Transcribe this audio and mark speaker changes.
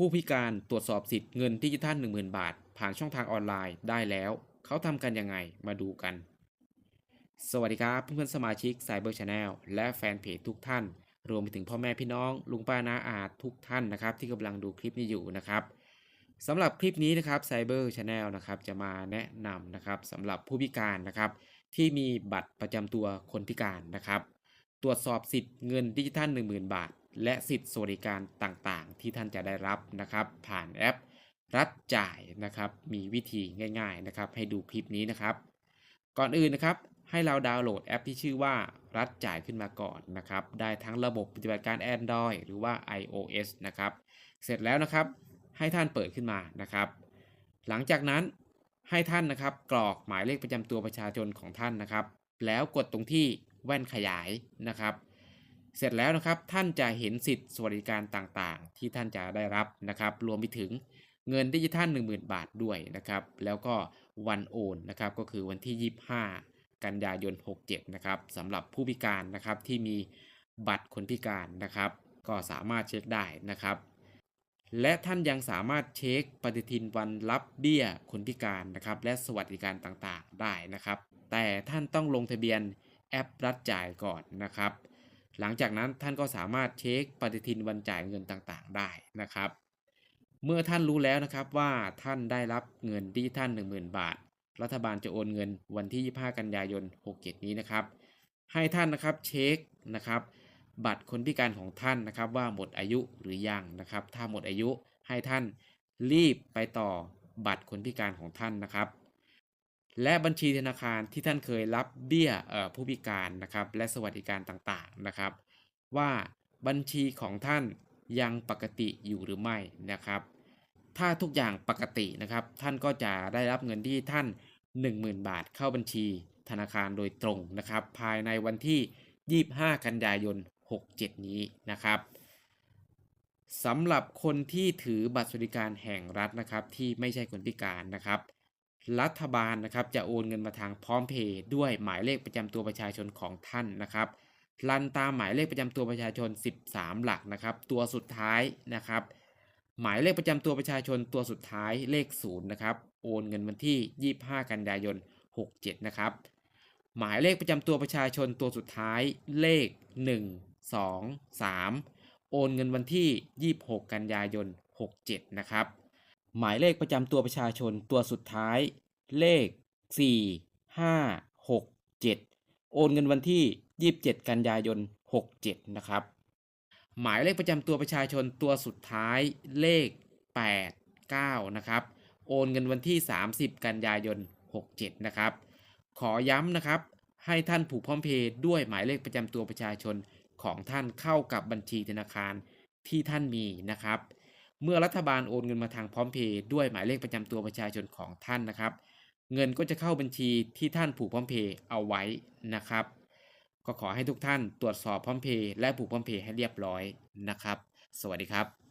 Speaker 1: ผู้พิการตรวจสอบสิทธิ์เงินดิจิทัล10,000 บาท ผ่านช่องทางออนไลน์ได้แล้ว เขาทำกันยังไงมาดูกัน สวัสดีครับเพื่อนๆสมาชิก Cyber Channel และแฟนเพจทุกท่าน รวมไปถึงพ่อแม่พี่น้อง ลุงป้าน้าอาทุกท่านนะครับ ที่กำลังดูคลิปนี้อยู่นะครับสำหรับคลิปนี้นะครับ Cyber Channel นะครับจะมาแนะนำนะครับสำหรับผู้พิการนะครับ ที่มีบัตรประจำตัวคนพิการนะครับ ตรวจสอบสิทธิ์เงินดิจิทัล10,000 บาท และสิทธิสวัสดิการต่างๆ ที่ท่านจะได้รับนะครับ ผ่านแอปรัฐจ่ายนะครับ มีวิธีง่าย ๆนะครับ ให้ดูคลิปนี้นะครับ ก่อนอื่นนะครับ ให้เราดาวน์โหลดแอปที่ชื่อว่ารัฐจ่ายขึ้นมาก่อนนะครับ ได้ทั้งระบบปฏิบัติการ Android หรือว่า iOS นะครับ เสร็จแล้วนะครับ ให้ท่านเปิดขึ้นมานะครับ หลังจากนั้นให้ท่านนะครับ กรอกหมายเลขประจำตัวประชาชนของท่านนะครับ แล้วกดตรงที่แว่นขยายนะครับ เสร็จแล้วนะครับท่านจะเห็นสิทธิสวัสดิการต่างๆ ที่ท่านจะได้รับนะครับ รวมไปถึงเงินดิจิทัล10,000 บาทด้วยนะครับ แล้วก็วันโอนนะครับก็คือวันที่ 25 กันยายน 67 นะครับสำหรับผู้พิการนะครับที่มีบัตรคนพิการนะครับ ก็สามารถเช็คได้นะครับ และท่านยังสามารถเช็คปฏิทินวันรับเบี้ยคนพิการนะครับ และสวัสดิการต่างๆได้นะครับ แต่ท่านต้องลงทะเบียนแอปรัฐจ่ายก่อนนะครับ หลังจากนั้นท่านก็สามารถเช็คปฏิทินวันจ่ายเงินต่างๆ ได้นะครับ เมื่อท่านรู้แล้วนะครับว่าท่านได้รับเงินดิจิทัล10,000 บาท รัฐบาลจะโอนเงินวันที่ 25 กันยายน 67 นี้นะครับ ให้ท่านนะครับเช็คนะครับ บัตรคนพิการของท่านนะครับ ว่าหมดอายุหรือยังนะครับ ถ้าหมดอายุให้ท่านรีบไปต่อบัตรคนพิการของท่านนะครับ และบัญชีธนาคารที่ท่านเคยรับเบี้ยผู้พิการนะครับและสวัสดิการต่างๆนะครับ ว่าบัญชีของท่านยังปกติอยู่หรือไม่นะครับ ถ้าทุกอย่างปกตินะครับ ท่านก็จะได้รับเงินที่ท่าน 10,000 บาทเข้าบัญชีธนาคารโดยตรงนะครับ ภายในวันที่ 25 กันยายน 67 นี้นะครับสำหรับคนที่ถือบัตรสวัสดิการแห่งรัฐนะครับ ที่ไม่ใช่คนพิการนะครับ รัฐบาลนะครับจะโอนเงินมาทางพร้อมเพย์ด้วยหมายเลขประจำตัวประชาชนของท่านนะครับรันตามหมายเลขประจำตัวประชาชน 13 หลักนะครับ ตัวสุดท้ายนะครับ หมายเลขประจำตัวประชาชนตัวสุดท้ายเลข0นะครับโอนเงินวันที่ 25 กันยายน 67 นะครับ หมายเลขประจำตัวประชาชนตัวสุดท้ายเลข 1 2 3 โอนเงินวันที่ 26 กันยายน 67 นะครับ หมายเลขประจำตัวประชาชนตัวสุดท้าย เลข 4 5 6 7 โอนเงินวันที่ 27 กันยายน 67 นะครับ หมายเลขประจำตัวประชาชนตัวสุดท้ายเลข 8 9 นะครับ โอนเงินวันที่ 30 กันยายน 67 นะครับ ขอย้ำนะครับ ให้ท่านผูกพร้อมเพย์ด้วยหมายเลขประจำตัวประชาชนของท่านเข้ากับบัญชีธนาคารที่ท่านมีนะครับ เมื่อรัฐบาลโอนเงินมาทางพร้อมเพย์ด้วยหมายเลขประจำตัวประชาชนของท่านนะครับ เงินก็จะเข้าบัญชีที่ท่านผูกพร้อมเพย์เอาไว้นะครับ ก็ขอให้ทุกท่านตรวจสอบพร้อมเพย์และผูกพร้อมเพย์ให้เรียบร้อยนะครับ สวัสดีครับ